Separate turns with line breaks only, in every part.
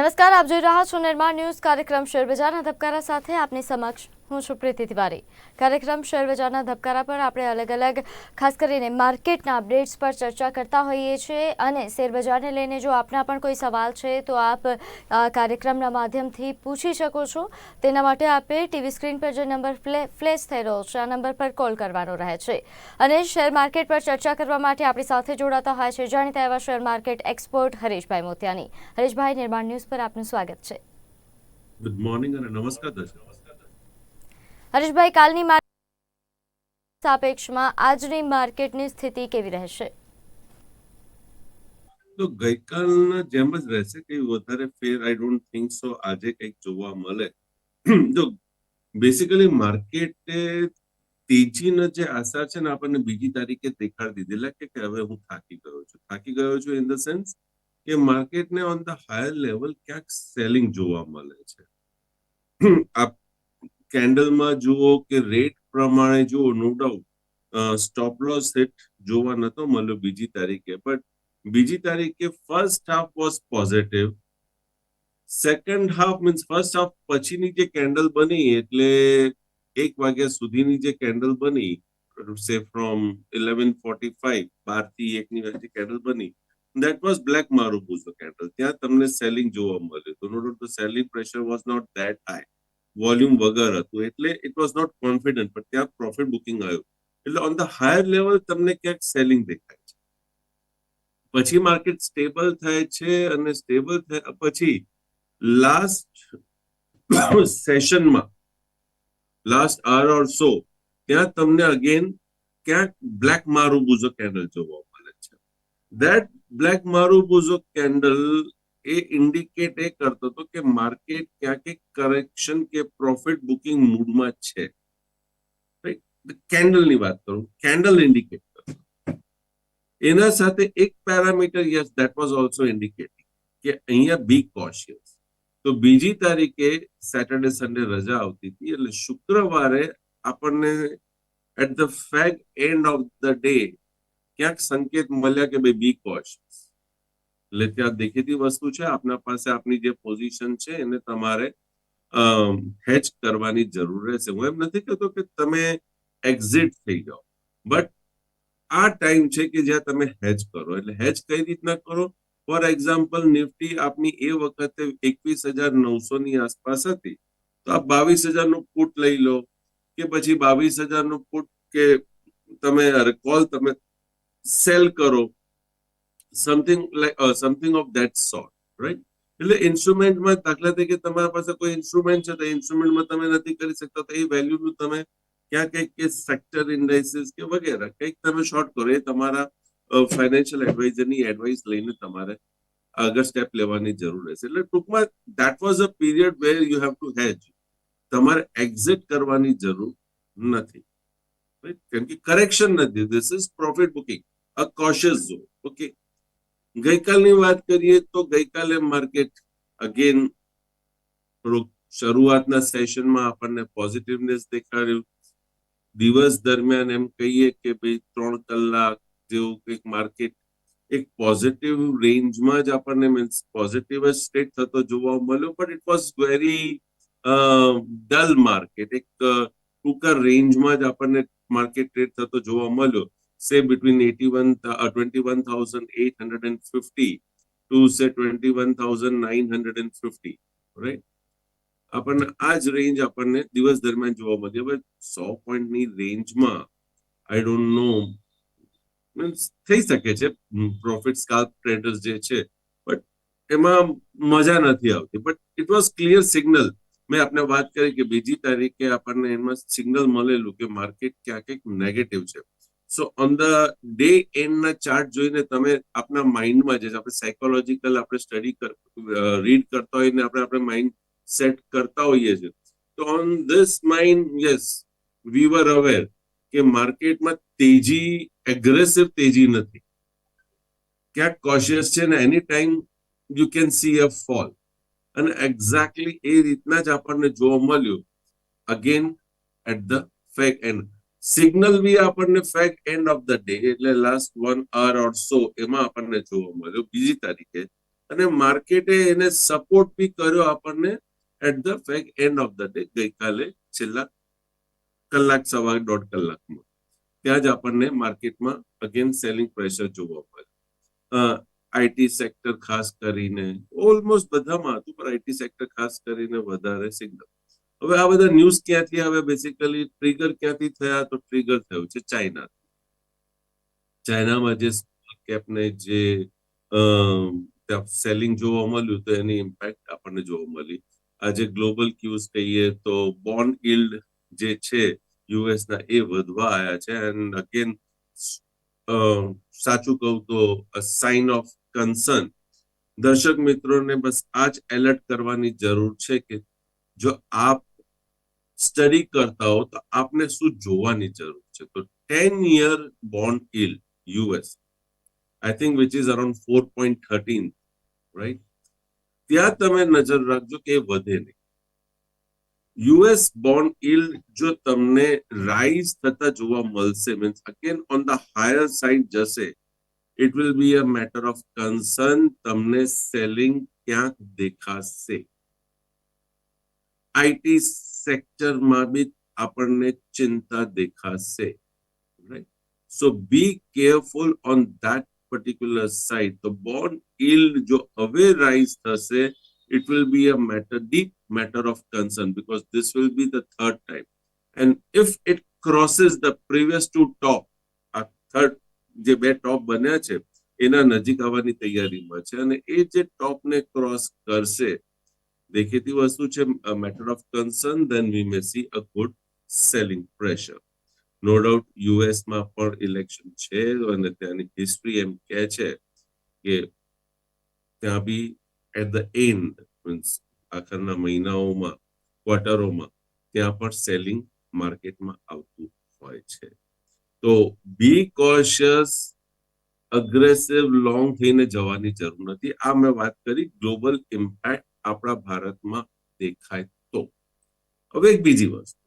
નમસ્કાર આપ જોઈ રહ્યા છો નિર્માણ ન્યૂઝ કાર્યક્રમ શેરબજારના ધબકારા સાથે આપની સમક્ષ. હું છું પ્રીતિ તિવારી. કાર્યક્રમ શેરબજારના ધબકારા પર આપણે અલગ અલગ, ખાસ કરીને માર્કેટના અપડેટ્સ પર ચર્ચા કરતા હોઈએ છીએ અને શેરબજારને લઈને જો આપના પણ કોઈ સવાલ છે તો આપ કાર્યક્રમના માધ્યમથી પૂછી શકો છો. તેના માટે આપે ટીવી સ્ક્રીન પર જે નંબર ફ્લે ફ્લેશ થઈ રહ્યો છે, આ નંબર પર કોલ કરવાનો રહે છે. અને શેર માર્કેટ પર ચર્ચા કરવા માટે આપણી સાથે જોડાતા હોય છે જાણીતા એવા share market expert Harishbhai Motiyani. Harishbhai, Nirman news પર આપનું સ્વાગત છે.
ગુડ મોર્નિંગ અને નમસ્કાર દર્શક.
હરીશભાઈ, કાલની સાપેક્ષમાં આજની માર્કેટની સ્થિતિ કેવી રહેશે?
તો ગઈકાલના જેમ જ રહેશે, કઈ વધારે ફેર આઈ ડોન્ટ થિંક સો આજે કંઈક જોવા મળે. જો બેસિકલી માર્કેટે તેજીના જે આશા છે ને, આપણને બીજી તારીખે દેખાડી દીધેલા કે હવે હું થાકી ગયો છું. થાકી ગયો છું ઇન ધ સેન્સ કે માર્કેટને ઓન ધ હાયર લેવલ ક્યાંક સેલિંગ જોવા મળે છે. આપ કેન્ડલમાં જુઓ કે રેટ પ્રમાણે જુઓ no doubt stop loss hit જોવા નતો મળ્યો બીજી તારીખે. બટ બીજી તારીખે first half was positive second half means first half પછીની જે કેન્ડલ બની એટલે એક વાગ્યા સુધીની જે કેન્ડલ બની say from eleven forty five બારથી એકની વચ્ચે કેન્ડલ બની. That was black marubozu candle ત્યાં તમને સેલિંગ જોવા મળ્યું. તો no doubt selling pressure was not that high volume વગર હતું. એટલે ઇટ વોઝ નોટ કોન્ફિડન્ટ પણ ત્યાં પ્રોફિટ બુકિંગ આવ્યું. એટલે ઓન ધ હાયર લેવલ તમને ક્યાંક સેલિંગ દેખાય છે. પછી માર્કેટ સ્ટેબલ થાય છે અને સ્ટેબલ થયા પછી લાસ્ટ સેશનમાં લાસ્ટ આર ઓર સો ત્યાં તમને અગેન ક્યાંક બ્લેક મારુબુઝો કેન્ડલ જોવા મળે છે. દેટ બ્લેક મારુબુઝો કેન્ડલ એ ઇન્ડિકેટ એ કરતો હતો કે માર્કેટ ક્યાંક એક કરેક્શન કે પ્રોફિટ બુકિંગ મૂડમાં છે કેન્ડલની વાત કરું કેન્ડલ ઇન્ડિકેટ કરતો એના સાથે એક parameter yes that was also indicating કે અહીંયા બી કોશિયસ તો બીજી તારીખે સેટરડે સન્ડે રજા આવતી હતી એટલે શુક્રવારે આપણને at the fag end of the day ક્યાંક સંકેત મળ્યા કે ભાઈ બી કોશિયસ એટલે ત્યાં દેખીતી વસ્તુ છે, આપના પાસે આપની જે પોઝિશન છે, એને તમારે હેચ કરવાની જરૂર રહેશે. હું એમ નથી કહેતો કે તમે એક્ઝિટ થઈ જાઓ. બટ આ ટાઈમ છે કે જ્યાં તમે હેચ કરો. એટલે હેચ કઈ રીતના કરો? ફોર એક્ઝામ્પલ નિફ્ટી આપની એ વખતે એકવીસ હજાર નવસો ની આસપાસ હતી. તો આપ બાવીસ હજારનું પુટ લઈ લો કે પછી બાવીસ હજારનું પુટ કે તમે કોલ તમે સેલ કરો. Something like something of that sort right એટલે ઇન્સ્ટ્રુમેન્ટમાં દાખલા તરીકે તમારા પાસે કોઈ ઇન્સ્ટ્રુમેન્ટ છે, તો ઇન્સ્ટ્રુમેન્ટમાં તમે નથી કરી શકતા, તો એ વેલ્યુનું તમે ક્યાં કંઈક કે સેક્ટર ઇન્ડાઇસીસ કે વગેરે કંઈક તમે શોર્ટ કરો, એ તમારા ફાઇનાન્શિયલ એડવાઇઝરની એડવાઇસ લઈને તમારે આગળ સ્ટેપ લેવાની જરૂર રહેશે. એટલે ટૂંકમાં that was a period where you have to hedge તમારે એક્ઝિટ કરવાની જરૂર નથી. કેમ કે કરેક્શન નથી. This is profit booking a cautious zone okay ગઈકાલની વાત કરીએ તો ગઈકાલે માર્કેટ અગેન શરૂઆતના સેશનમાં આપણને પોઝિટિવનેસ દેખાડ્યું. દિવસ દરમિયાન એમ કહીએ કે ભાઈ ત્રણ કલાક જેવું કંઈક માર્કેટ એક પોઝિટિવ રેન્જમાં જ આપણને મીન્સ પોઝિટિવ જ સ્ટેટ થતો જોવા મળ્યો. But it was very dull market એક ટૂંકા રેન્જમાં જ આપણને માર્કેટ ટ્રેડ થતો જોવા મળ્યો. Say twenty one thousand nine hundred and fifty right આપણને આ જ રેન્જ આપણને દિવસ દરમિયાન જોવા મળી હવે સો પોઈન્ટની રેન્જમાં આઈ ડોન્ટ નો મીન્સ થઈ શકે છે. પ્રોફિટ સ્કાલ્પ ટ્રેડર્સ જે છે બટ એમાં મજા નથી આવતી. But it was clear signal મેં આપને વાત કરી કે બીજી તારીખે આપણને એમાં સિગ્નલ મળેલું કે માર્કેટ ક્યાંક નેગેટિવ છે. સો ઓન ધ ડે એન્ડના ચાર્ટ જોઈને તમે આપના માઇન્ડમાં જે આપણે સાયકોલોજીકલ આપણે સ્ટડી રીડ કરતા હોઈએ આપણે આપણે માઇન્ડ સેટ કરતા હોઈએ છીએ. તો on this mind yes we were aware કે માર્કેટમાં તેજી એગ્રેસિવ તેજી નથી. ક્યાંક કોશિયસ છે ને any time you can see a fall અને એક્ઝેક્ટલી એ રીતના જ આપણને જોવા મળ્યું. Again at the fag end signal બી આપણને fag end of the day એટલે last one hour or so એમાં આપણને જોવા મળ્યો, બીજી તારીખે. અને માર્કેટે એને સપોર્ટ બી કર્યો આપણને at the fag end of the day ગઈકાલે છેલ્લા કલાક, સવા દોઢ કલાકમાં. ત્યાં જ આપણને માર્કેટમાં અગેન સેલિંગ પ્રેશર જોવા મળ્યું. આઈટી સેક્ટર ખાસ કરીને ઓલમોસ્ટ બધામાં હતું, પણ આઈટી સેક્ટર ખાસ કરીને વધારે સિગ્નલ હવે આ બધા ન્યૂઝ ક્યાંથી આવે? બેસિકલી ટ્રિગર ક્યાંથી થયા? તો ટ્રિગર થયું છે ચાઇના ચાઇનામાં જે કેપને જે સેલિંગ જોવા મળ્યું તો એની ઇમ્પેક્ટ આપણને જોવા મળી. આજે ગ્લોબલ ક્યુઝ કહીએ તો બોન્ડ ઇલ્ડ જે છે યુએસ ના એ વધવા આવ્યા છે. એન્ડ અગેન સાચું કહું તો સાઇન ઓફ કન્સર્ન દર્શક મિત્રોને બસ આ જ એલર્ટ કરવાની જરૂર છે કે જો આપ સ્ટડી કરતા હો તો આપને શું જોવાની જરૂર છે તો ten year bond yield US I think which is around four point thirteen right ત્યાં તમે નજર રાખજો કે એ વધે નહીં યુએસ બોન્ડ ઇલ્ડ જો તમને રાઇઝ થતા જોવા મળશે means again on the higher side જશે it will be a matter of concern તમને સેલિંગ ક્યાંક દેખાશે આઈટી સેક્ટરમાં બી આપણને ચિંતા દેખાશે right so be careful on that particular side તો બોન્ડ ઇલ્ડ જો હવે રાઇઝ થશે it will be a matter, deep matter of concern because this will be the third time. And if it crosses the previous two top, આ third જે બે ટોપ બન્યા છે એના નજીક આવવાની તૈયારીમાં છે અને એ જે ટોપને ક્રોસ કરશે દેખીતી વસ્તુ છે matter of concern then we may see a good selling pressure no doubt યુએસમાં પણ ઇલેક્શન છે, અને ત્યાંની હિસ્ટ્રી એમ કહે છે કે ત્યાં બી એટ ધ એન્ડ મીન્સ આખરના મહિનાઓમાં ક્વાર્ટરોમાં ત્યાં પણ સેલિંગ માર્કેટમાં આવતું હોય છે. તો બી કોશિયસ અગ્રેસિવ લોંગ થઈને જવાની જરૂર નથી. આ મેં વાત કરી ગ્લોબલ ઇમ્પેક્ટ આપણા ભારતમાં દેખાય તો. હવે એક બીજી વસ્તુ.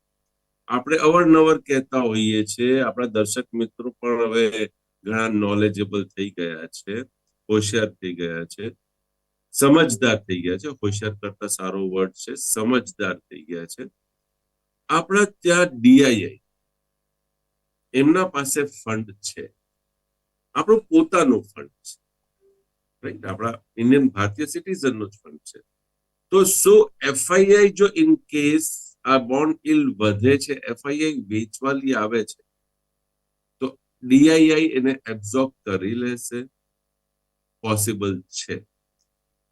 આપણે અવારનવાર કહેતા હોઈએ છીએ, આપણા દર્શક મિત્રો પણ હવે ઘણા નોલેજેબલ થઈ ગયા છે, હોશિયાર થઈ ગયા છે, સમજદાર થઈ ગયા છે, હોશિયાર કરતા સારો વર્ડ છે, સમજદાર થઈ ગયા છે. આપણા ત્યાં ડીઆઈઆઈ એમના પાસે ફંડ છે. આપણો પોતાનો ફંડ છે. રાઈટ આપણા ઇન્ડિયન ભારતીય સિટીઝન નો જ ફંડ છે. તો શું એફઆઈઆઈ જો ઇન કેસ આ બોન્ડ ઇલ વધે છે એફઆઈઆઈ વેચવાલી આવે છે, તો ડીઆઈઆઈ એને એબ્ઝોર્બ કરી લેશે પોસિબલ છે.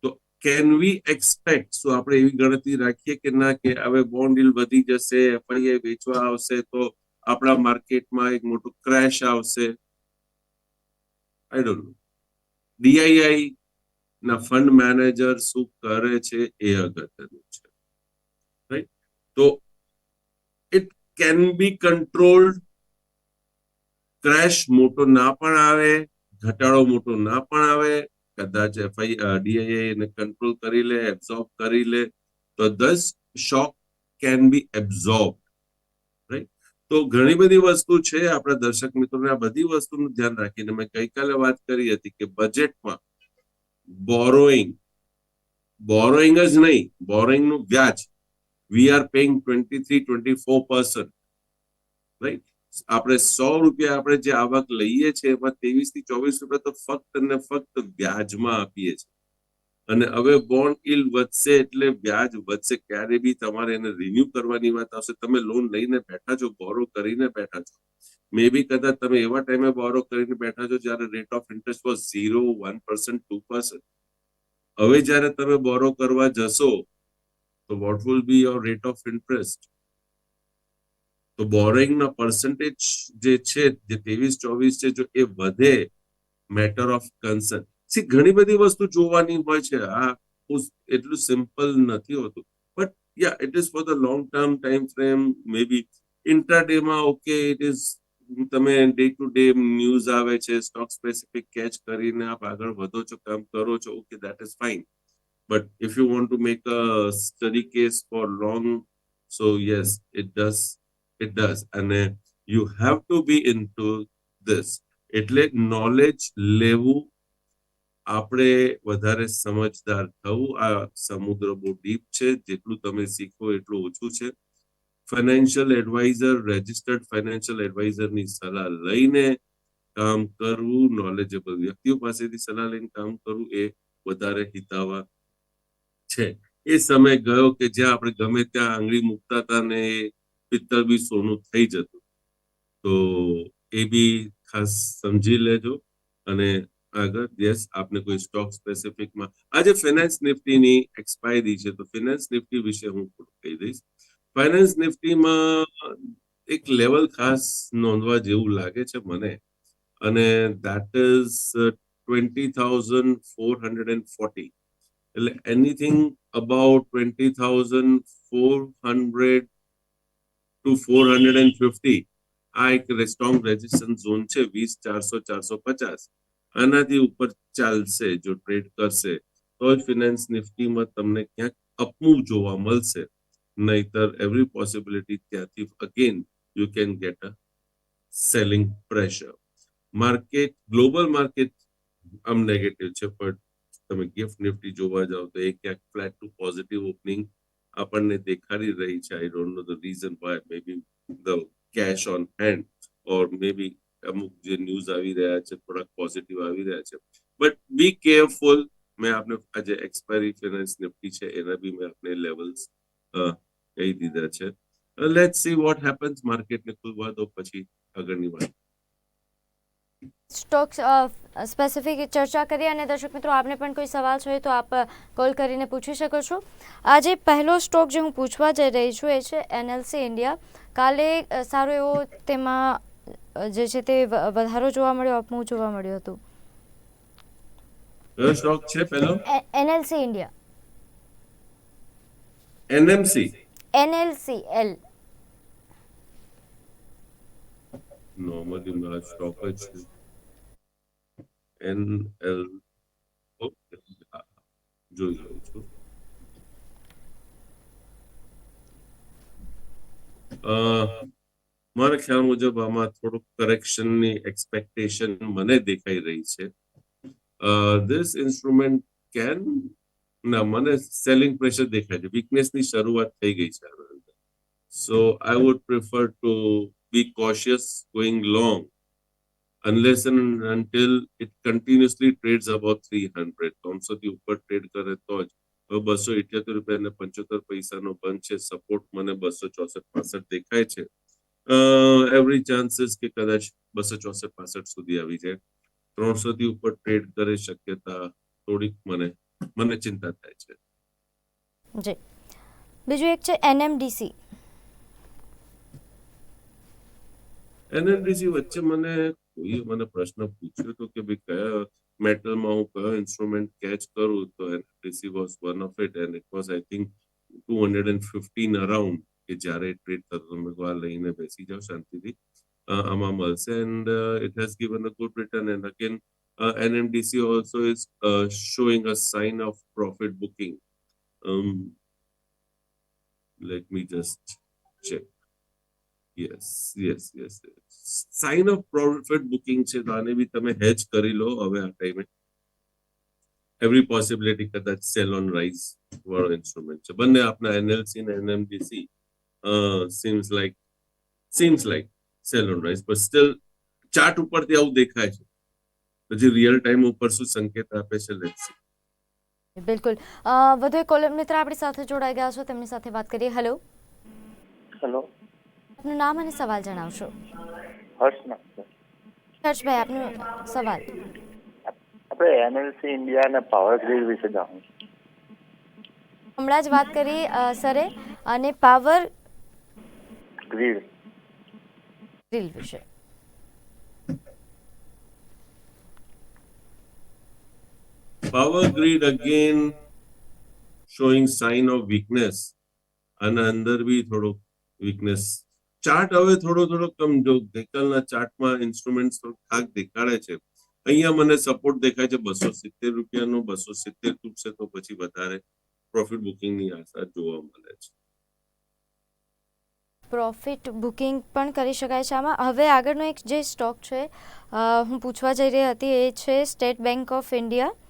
તો કેન વી એક્સપેક્ટ શું આપણે એવી ગણતરી રાખીએ કે ના કે હવે બોન્ડ ઇલ વધી જશે એફઆઈઆઈ વેચવા આવશે, તો આપણા માર્કેટમાં એક મોટું ક્રેશ આવશે? આઈ ડોન્ટ નો ડીઆઈઆઈ ના ફંડ મેનેજર શું કરે છે એ અગત્યનું છે. રાઈટ તો it can be controlled crash મોટો ના પણ આવે, ઘટાડો મોટો ના પણ આવે, કદાચ એફઆઈ ડીઆઈએ એને કંટ્રોલ કરી લે એબ્ઝોર્બ કરી લે, તો દસ shock can be absorb right તો ઘણી બધી વસ્તુ છે, આપણા દર્શક મિત્રોને આ બધી વસ્તુનું ધ્યાન રાખીને મેં ગઈકાલે વાત કરી હતી કે બજેટમાં બોરોઈંગ બોરોઈંગ જ નહીં બોરોઈંગનું વ્યાજ we are paying twenty three twenty four percent right આપણે સો રૂપિયા આપણે જે આવક લઈએ છીએ, એમાં ત્રેવીસથી ચોવીસ રૂપિયા તો ફક્ત ને ફક્ત વ્યાજમાં આપીએ છીએ. અને હવે બોન્ડ ઇલ વધશે એટલે વ્યાજ વધશે. ક્યારે બી તમારે એને રિન્યુ કરવાની વાત આવશે. તમે લોન લઈને બેઠા છો બોરો કરીને બેઠા છો. મે બી કદાચ તમે એવા ટાઈમે બોરો કરીને બેઠા છો જ્યારે rate of interest was zero one percent two percent હવે જ્યારે તમે બોરો કરવા જશો, તો what will be your rate of interest તો બોરોઈંગના પર્સન્ટેજ જે છે, જે ત્રેવીસ, ચોવીસ છે, જો એ વધે મેટર ઓફ કન્સર્ન સી ઘણી બધી વસ્તુ જોવાની હોય છે. આ એટલું સિમ્પલ નથી હોતું. But ya it is for the long term time frame may be intraday માં ઓકે ઇટ ઇઝ તમે ડે ટુ ડે ન્યૂઝ આવે છે સ્ટોક સ્પેસિફિક કેચ કરીને આપ આગળ વધો છો, કામ કરો છો okay that is fine but if you want to make a study case for long so yes it does it does અને you have to be into this એટલે નોલેજ લેવું આપણે વધારે સમજદાર થવું. આ સમુદ્ર બહુ ડીપ છે. જેટલું તમે શીખો એટલું ઓછું છે. ફાઇનાન્શિયલ એડવાઇઝર રજિસ્ટર્ડ ફાઇનાન્શિયલ એડવાઇઝરની સલાહ લઈને કામ કરવું નોલેજેબલ વ્યક્તિઓ પાસેથી સલાહ લઈને કામ કરવું એ વધારે હિતાવહ છે. એ સમય ગયો કે જ્યાં આપણે ગમે ત્યાં આંગળી મૂકતા હતા ને એ પિત્તળ બી સોનું થઈ જતું. તો એ બી ખાસ સમજી લેજો અને આગળ યસ આપને કોઈ સ્ટોક સ્પેસિફિકમાં આજે ફિનાન્સ નિફ્ટીની એક્સપાયરી છે તો ફિનાન્સ નિફ્ટી વિશે હું થોડું કહી દઈશ. ફાઇનાન્સ નિફ્ટીમાં એક લેવલ ખાસ નોંધવા જેવું લાગે છે મને. અને that is twenty thousand four hundred and forty એટલે anything about twenty thousand four hundred to four hundred and fifty આ એક સ્ટ્રોંગ રેઝિસ્ટન્સ ઝોન છે, વીસ ચારસો ચારસો પચાસ. આનાથી ઉપર ચાલશે, જો ટ્રેડ કરશે, તો જ ફિનાન્સ નિફ્ટીમાં તમને ક્યાંક અપમૂવ જોવા મળશે. નહીતર એવરી પોસિબિલિટી ત્યાંથી again you can get a selling pressure market global market આમ નેગેટિવ છે પણ તમે ગિફ્ટ નિફ્ટી જોવા જાઓ તો એ ક્યાંક ફ્લેટ ટુ પોઝિટિવ ઓપનિંગ આપણને દેખાડી રહી છે I don't know the reason why may be the cash on hand or may be અમુક જે ન્યૂઝ આવી રહ્યા છે થોડાક પોઝિટિવ આવી રહ્યા છે બટ બી કેરફુલ મેં આપને આજે એક્સપાયરી ફિનાન્સ નિફ્ટી છે એના બી મેં આપને લેવલ્સ કહી દીધા છે. લેટ સી વોટ હેપન્સ માર્કેટને ખુલવા દો પછી આગળની વાત.
સ્ટોક સ્પેસિફિક ચર્ચા કરી અને દર્શક મિત્રો આપને પણ કોઈ સવાલ છે તો આપ કોલ કરીને પૂછી શકો છો. આજે પહેલો સ્ટોક જે હું પૂછવા જઈ રહી છું એ છે એનએલસી ઇન્ડિયા કાલે સારો એવો તેમાં જે છે તે વધારો જોવા મળ્યો અપમૂવ જોવા મળ્યું હતું.
સ્ટોક છે પહેલો?
એનએલસી ઇન્ડિયા
મારા સ્ટોક જ છે એન એલ ઓકે જોઈ લઉં છું મારા ખ્યાલ મુજબ આમાં થોડુંક કરેક્શનની એક્સપેક્ટેશન મને દેખાઈ રહી છે ધીસ ઇન્સ્ટ્રુમેન્ટ કેન ના, મને સેલિંગ પ્રેશર દેખાય છે. વીકનેસની શરૂઆત થઈ ગઈ છે આના અંદર. So I would prefer to be cautious going long unless and until it continuously trades above 300 ત્રણસો થી ઉપર ટ્રેડ કરે તો જ. બસો ઇઠ્યોતેર રૂપિયા અને પંચોતેર પૈસાનો બંધ છે. સપોર્ટ મને બસો ચોસઠ પાસઠ દેખાય છે. એવરી ચાન્સીસ કે કદાચ બસો ચોસઠ પાસઠ સુધી આવી જાય. ત્રણસો થી ઉપર ટ્રેડ કરે શક્યતા થોડીક મને મને ચિંતા થાય છે.
જી. બીજું એક છે એનએમડીસી.
એનએમડીસી વચ્ચે મને કોઈએ મને પ્રશ્ન પૂછ્યો તો કે ભાઈ કયા મેટલમાં હું કયો ઇન્સ્ટ્રુમેન્ટ કેચ કરું તો NMDC was one of it and it was I think two hundred and fifteen around કે જ્યારે ટ્રેડ થતો તમે આ લઈને બેસી જાઓ શાંતિથી. આમાં મળશે and it has given a good return and again NMDC also is showing a sign of profit booking let me just check yes yes yes sign of profit booking છે તો આને બી તમે હેજ કરી લો હવે આ ટાઈમે એવરી પોસિબિલિટી કદાચ sell on rise વાળો ઇન્સ્ટ્રુમેન્ટ છે બંને આપના એનએલસી ને NMDC seems like seems like sell on rise પણ સ્ટીલ ચાર્ટ ઉપરથી આવું દેખાય છે પછી રિયલ ટાઈમ ઉપર શું સંકેત આપે છે લેટ્સ
બિલકુલ. વધુ એક કોલર મિત્ર આપણી સાથે જોડાઈ ગયા છો તેમની સાથે વાત કરીએ. હેલો
હેલો
આપનું નામ અને સવાલ જણાવશો.
હર્ષ
હર્ષભાઈ આપનું સવાલ.
આપણે એનએલસી ઇન્ડિયા અને પાવર ગ્રીડ વિશે જાણવું
હમણાં જ વાત કરી સરે. અને પાવર
ગ્રીડ.
ગ્રીલ વિશે.
Power grid again showing sign of weakness. અને અંદર બી થોડોક વીકનેસ ચાર્ટ હવે થોડો થોડો કમ જો ગઈકાલના ચાર્ટમાં ઇન્સ્ટ્રુમેન્ટ થાક દેખાડે છે. અહીંયા મને સપોર્ટ દેખાય છે બસો સિત્તેર રૂપિયાનો, બસો સિત્તેર તૂટશે તો પછી વધારે પ્રોફિટ બુકિંગની આશા જોવા મળે છે.
પ્રોફિટ બુકિંગ પણ કરી શકાય છે. આમાં હવે આગળનો એક જે સ્ટોક છે હું પૂછવા જઈ રહી હતી એ છે સ્ટેટ બેંક ઓફ ઇન્ડિયા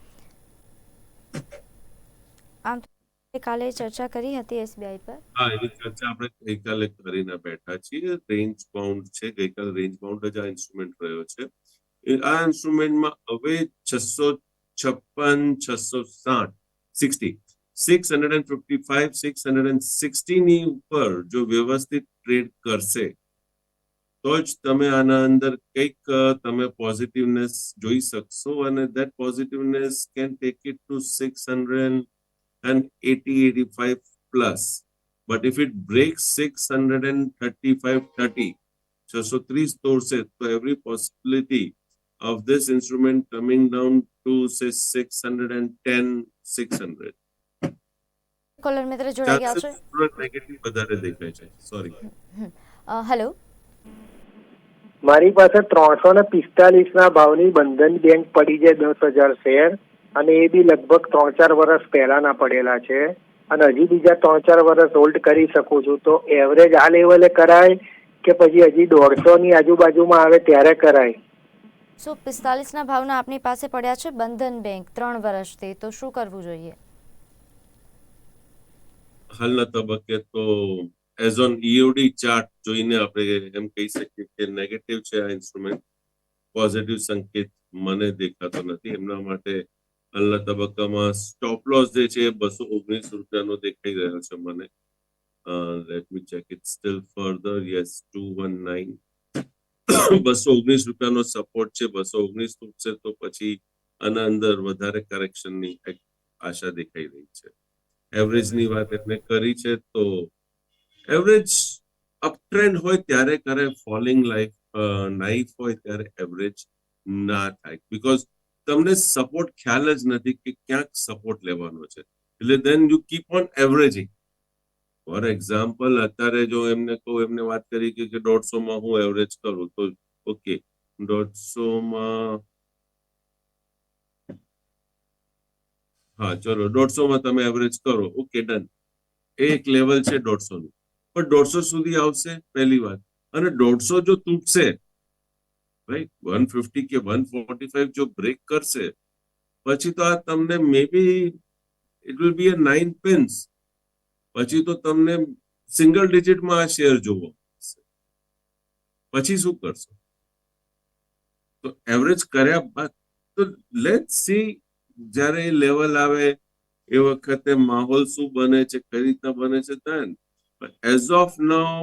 આમ કાલે ચર્ચા કરી હતી એસબીઆઈ પર.
હા, એની ચર્ચા આપણે ગઈકાલે કરીને બેઠા છીએ. રેન્જ બાઉન્ડ છે. ગઈકાલે રેન્જ બાઉન્ડ જ આ ઇન્સ્ટ્રુમેન્ટ રહ્યો છે. આ ઇન્સ્ટ્રુમેન્ટમાં હવે છસો છપ્પન, છસો સાઠ sixty six hundred and fifty five six hundred and સિક્સટીની ઉપર જો વ્યવસ્થિત ટ્રેડ કરશે, તો જ તમે આના અંદર કંઈક તમે પોઝિટિવનેસ જોઈ શકશો અને that positiveness can take it to six hundred and eighty eighty five But if it breaks 635 30, so 30 તોડશે તો every possibility of this instrument coming down to say 610, 600.
Caller મિત્ર જોડાઈ ગયા છે
નેગેટિવ વધારે દેખાય છે સોરી
હેલો
મારી પાસે ત્રણસો ને પિસ્તાલીસ ના ભાવની બંધન બેંક પડી છે દસ હજાર શેર. અને એ બી લગભગ ત્રણ ચાર વર્ષ પહેલાના પડેલા છે. અને હજી બીજા ત્રણ ચાર વર્ષ હોલ્ડ કરી શકું છું. તો એવરેજ આ લેવલે કરાય કે પછી હજી દોઢસો ની આજુબાજુમાં આવે ત્યારે કરાય.
સો પિસ્તાલીસના ભાવના આપની પાસે પડ્યા છે બંધન બેંક ત્રણ વર્ષથી તો શું કરવું જોઈએ?
હાલના તબક્કે તો એઝ ઓન ઈઓડી ચાર્ટ જોઈને આપણે એમ કહી શકીએ કે નેગેટિવ છે આ ઇન્સ્ટ્રુમેન્ટ પોઝિટિવ સંકેત મને દેખાતો નથી. એમના માટે હાલના તબક્કામાં સ્ટોપ લોસ જે છે બસો ઓગણીસ રૂપિયાનો દેખાઈ રહ્યો છે મને. Let me check it still further yes two one nine બસો ઓગણીસ રૂપિયાનો સપોર્ટ છે. બસો ઓગણીસ તૂટશે તો પછી આના અંદર વધારે કરેક્શનની આશા દેખાઈ રહી છે. એવરેજની વાત એમને કરી છે તો એવરેજ અપટ્રેન્ડ હોય ત્યારે કરે ફોલિંગ લાઈફ નાઇફ હોય ત્યારે એવરેજ ના થાય. બીકોઝ તમને સપોર્ટ ખ્યાલ જ નથી કે ક્યાંક સપોર્ટ લેવાનો છે. એટલે then you keep on averaging for example અત્યારે જો એમને કહું એમને વાત કરી કે દોઢસો માં હું એવરેજ કરું, તો ઓકે દોઢસોમાં હા, ચલો, દોઢસોમાં તમે એવરેજ કરો ઓકે ડન એક લેવલ છે દોઢસોનું. પણ દોઢસો સુધી આવશે, પહેલી વાત. અને દોઢસો જો તૂટશે રાઈટ વન ફિફ્ટી કે વન ફોર્ટી ફાઈવ જો બ્રેક કરશે પછી તો આ તમને may be it will be a nine pins પછી તો તમને સિંગલ ડિજિટમાં આ શેર જોવો પછી શું કરશો? તો એવરેજ કર્યા બાદ તો લેટ સી જ્યારે એ લેવલ આવે એ વખતે માહોલ શું બને છે કઈ રીતના બને છે ધન એઝ ઓફ નાઉ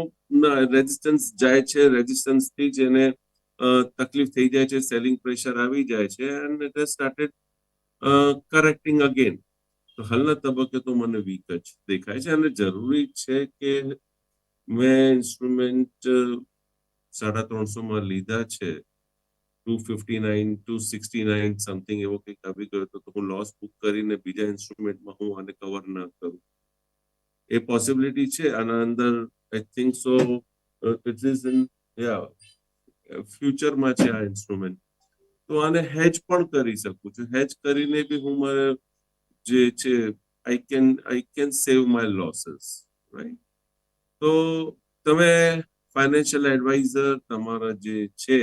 રેઝિસ્ટન્સ જાય છે રેઝિસ્ટન્સથી જ એને અ, તકલીફ થઈ જાય છે સેલિંગ પ્રેશર આવી જાય છે and it has started correcting again તો હાલના તબક્કે તો મને વીક જ દેખાય છે અને જરૂરી છે કે મેં ઇન્સ્ટ્રુમેન્ટ સાડા ત્રણસોમાં લીધા છે two fifty nine two sixty nine something એવો કંઈક આવી ગયો તો હું લોસ બુક કરીને બીજા ઇન્સ્ટ્રુમેન્ટમાં હું આને કવર ના કરું. એ પોસિબિલિટી છે, આના અંદર I think so it is in ya ફ્યુચરમાં છે આ ઇન્સ્ટ્રુમેન્ટ. તો આને હેજ પણ કરી શકું છું. હેજ કરીને બી હું મારે જે છે I can I can save my losses right તો તમે ફાઇનાન્શિયલ એડવાઇઝર તમારા જે છે,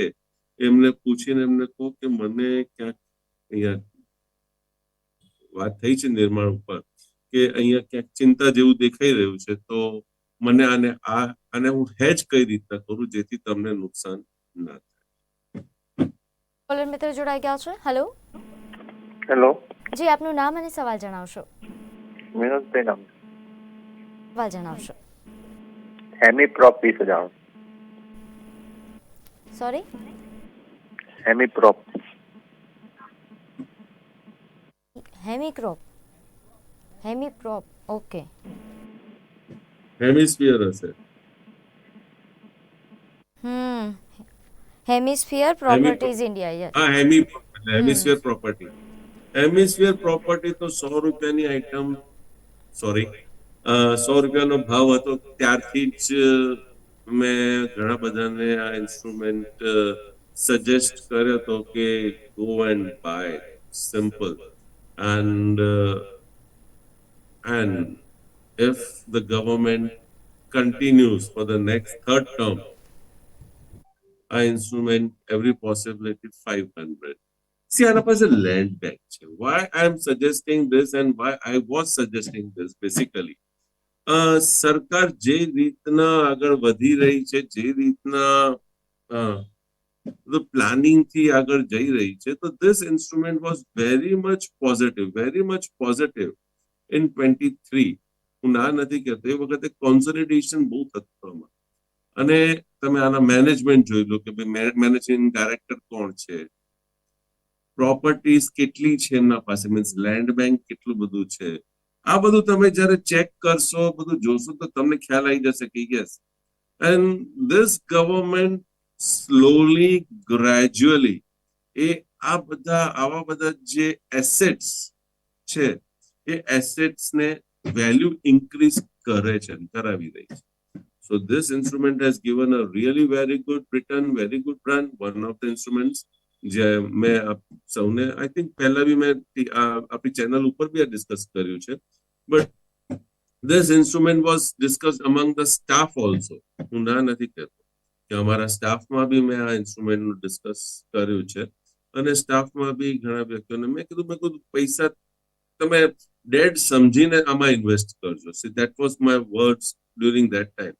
એમને પૂછીને એમને કહો કે મને ક્યાંક અહીંયા વાત થઈ છે નિર્માણ ઉપર કે અહીંયા ક્યાંક ચિંતા જેવું દેખાઈ રહ્યું છે, તો મને આને આ, આને હું હેજ કઈ રીતના કરું જેથી તમને નુકસાન ના થાય
કોલર મિત્ર જોડાઈ ગયા છે હેલો
હેલો
જી આપનું નામ અને સવાલ જણાવશો
વિનોદભાઈ નામ
સવાલ જણાવશો
હેમી પ્રોપ વિશે જાણો
સોરી
હેમી પ્રોપ
હેમિક્રોપ હેમિપ્રોપ ઓકે
હેમિસ્ફિયર હશે
hmm hemisphere properties India yes
હા Hemi Hemisphere Property Hemisphere Property તો સો રૂપિયાની આઈટમ સોરી સો રૂપિયાનો ભાવ હતો. ત્યારથી જ મેં ઘણા બધાને આ ઇન્સ્ટ્રુમેન્ટ સજેસ્ટ કર્યો હતો કે go and buy simple and and if the government continues for the next third term, I instrument every possibility 500. See આના પાસે લેન્ડ બેંક છે. Why I am suggesting this and why I was suggesting this basically સરકાર જે રીતના આગળ વધી રહી છે, જે રીતના પ્લાનિંગથી આગળ જઈ રહી છે, તો this instrument was very much positive very much positive in twenty three હું ના નથી કહેતો, એ વખતે કોન્સોલિડેશન બહુ થતું અને તમે આના મેનેજમેન્ટ જોઈ લો કે ભાઈ મેનેજિંગ ડાયરેક્ટર કોણ છે? પ્રોપર્ટીઝ કેટલી છે એમના પાસે? મીન્સ લેન્ડ બેંક કેટલું બધું છે? આ બધું તમે જ્યારે ચેક કરશો, બધું જોશો, તો તમને ખ્યાલ આવી જશે કે yes and this government slowly gradually એ આ બધા, આવા બધા જે એસેટ્સ છે, એ એસેટ્સને વેલ્યુ ઇન્ક્રીઝ કરે છે, કરાવી રહી છે. So this instrument has given a really very good return, very good run. One of the instruments જે મેં સૌને આઈ થિંક પહેલા બી મેં આપણી ચેનલ ઉપર બી ડિસ્કસ કર્યું છે but this instrument was discuss among the staff also હું ના નથી કહેતો કે અમારા સ્ટાફમાં બી મેં આ ઇન્સ્ટ્રુમેન્ટનું ડિસ્કસ કર્યું છે અને સ્ટાફમાં બી ઘણા વ્યક્તિઓને મેં કીધું મેં કીધું પૈસા તમે ડેડ સમજીને આમાં ઇન્વેસ્ટ કરજો see that was my words during that time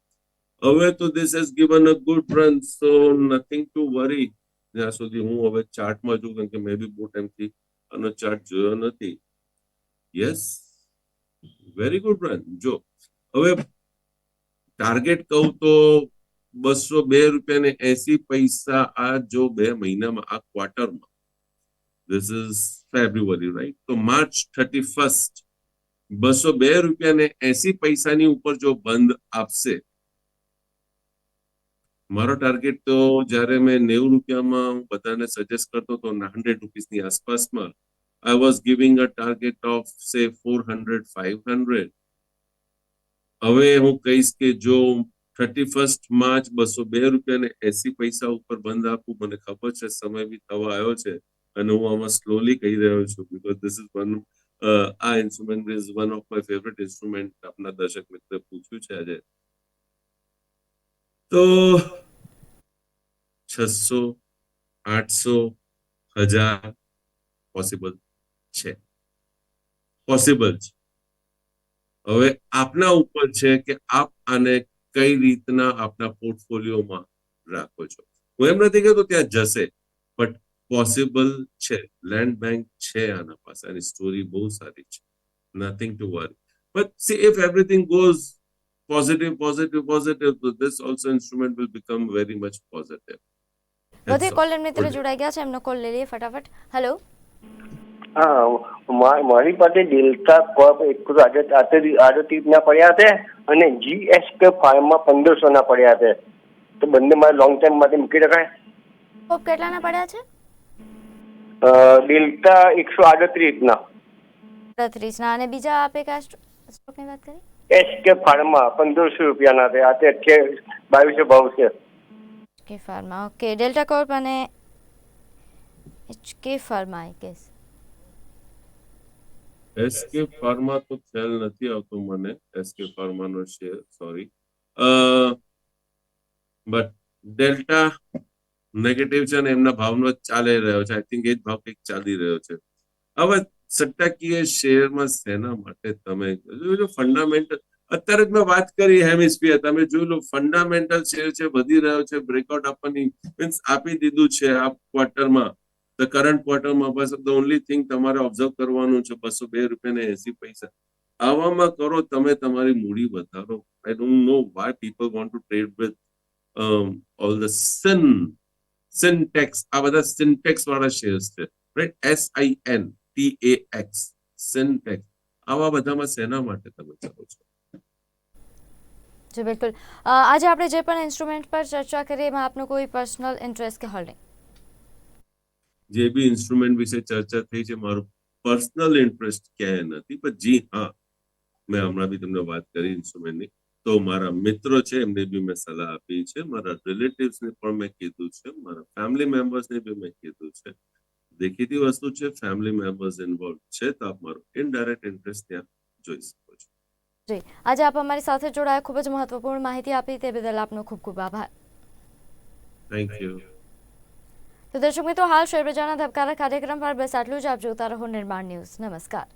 હવે તો this has given a good run so nothing to worry જ્યાં સુધી હું હવે ચાર્ટમાં જોઉં કારણ કે મેં બી બહુ ટાઈમથી આનો ચાર્ટ જોયો નથી. યસ વેરી ગુડ રન જો, હવે ટાર્ગેટ કહું તો બસો બે રૂપિયા ને એસી પૈસા આ જો બે મહિનામાં, આ ક્વાર્ટરમાં ધીસ ઇઝ ફેબ્રુઆરી રાઈટ તો માર્ચ થર્ટી ફર્સ્ટ બસો બે રૂપિયા ને એસી પૈસાની ઉપર જો બંધ આપશે મારો ટાર્ગેટ તો જ્યારે મેં નેવું રૂપિયામાં હું બધાને સજેસ્ટ કરતો હતો હંડ્રેડ રૂપીસની આસપાસમાં I was giving a target of say four hundred five hundred હવે હું કહીશ કે જો થર્ટી ફર્સ્ટ માર્ચ બસો બે રૂપિયા ને એસી પૈસા ઉપર બંધ આપું, મને ખબર છે, સમય બી થવા આવ્યો છે અને હું આમાં સ્લોલી કહી રહ્યો છું બીકોઝ ધીસ ઇઝ વન આ instrument is one of my favourite instrument આપના દર્શક મિત્ર પૂછ્યું છે આજે. તો છસો, આઠસો, હજાર પોસિબલ છે. પોસિબલ છે. હવે આપના ઉપર છે કે આપ આને કઈ રીતના આપના પોર્ટફોલિયોમાં રાખો છો? હું એમ નથી કહેતો ત્યાં જશે બટ પોસિબલ છે. લેન્ડ બેંક છે આના પાસે. આની સ્ટોરી બહુ સારી છે. Nothing to worry but see if everything goes positive, positive, positive. So this also instrument will become very much positive.
વધુ કોલર મિત્ર જોડાઈ ગયા છે એમનો કોલ લઈ લઈએ ફટાફટ હેલો
હા મારી પાસે ડેલ્ટા કોપ એક તો આજે આડત્રીસ આડત્રીસના પડ્યા છે અને જીએસકે ફાર્મમાં પંદરસો ના પડ્યા છે તો બંને મારે લોંગ ટાઈમ માટે મૂકી રખાય
કોપ કેટલાના પડ્યા છે
ડેલ્ટા એકસો આડત્રીસના
અડત્રીસના અને બીજા આપે કયા સ્ટો- સ્ટોકની વાત કરી
એસકે ફાર્મા પંદરસો રૂપિયાના છે. આજે અઠ્યાવીસ બાવીસો ભાવ છે.
કે ફાર્મા ઓકે ડેલ્ટા કોર્પ અને કે pharma I guess
SK Pharma તો ખ્યાલ નથી આવતો મને. SK ફાર્માનો share sorry but Delta negative છે અને એમના ભાવનો જ ચાલી રહ્યો છે. આઈ થિંક એ જ ભાવ કંઈક ચાલી રહ્યો છે. હવે સટ્ટાકીય શેરમાં શેના માટે તમે જોજો ફંડામેન્ટલ અત્યારે જ મેં વાત કરી હેમિસ્ફિયર તમે જોઈ લો ફંડામેન્ટલ શેર છે, વધી રહ્યો છે બ્રેકઆઉટ આપવાની મીન્સ આપી દીધું છે આ ક્વાર્ટરમાં ધ કરંટ ક્વાર્ટરમાં બસ ધ ઓનલી થિંગ તમારે ઓબ્ઝર્વ કરવાનું છે બસો બે રૂપિયા એસી પૈસા. આવામાં કરો, તમે તમારી મૂડી વધારો. I don't know why people want to trade with all the sin Sintex આ બધા સિન્ટેક્સ વાળા શેર્સ છે. Right S I N T E X Sintex આવા બધામાં શેના માટે તમે કરો છો?
જી બિલકુલ. આજે આપણે જે પણ ઇન્સ્ટ્રુમેન્ટ પર ચર્ચા કરી એમાં આપનો કોઈ પર્સનલ ઇન્ટરેસ્ટ કે હોલ્ડિંગ?
જે બી ઇન્સ્ટ્રુમેન્ટ વિશે ચર્ચા થઈ છે મારું પર્સનલ ઇન્ટરેસ્ટ ક્યાંય નથી પણ જી હા મેં હમણાં બી તમને વાત કરી ઇન્સ્ટ્રુમેન્ટની. તો મારા મિત્રો છે એમને બી મેં સલાહ આપી છે મારા રિલેટિવ્સને પણ મેં કીધું છે મારા ફેમિલી મેમ્બર્સને બી મેં કીધું છે. દેખીતી વસ્તુ છે ફેમિલી મેમ્બર્સ ઇન્વોલ્વ છે તો આપ મારો ઇનડાયરેક્ટ ઇન્ટરેસ્ટ ત્યાં જોઈ શકો છો.
જી આજે આપ અમારી સાથે જોડાયા. ખૂબ જ મહત્વપૂર્ણ માહિતી આપી તે બદલ આપનો ખૂબ ખૂબ આભાર.
થેન્ક યુ
તો દર્શક મિત્રો હાલ શેરબજારના ધબકારા કાર્યક્રમ પર બસ આટલું જ. આપ જોતા રહો નિર્માણ ન્યૂઝ. નમસ્કાર.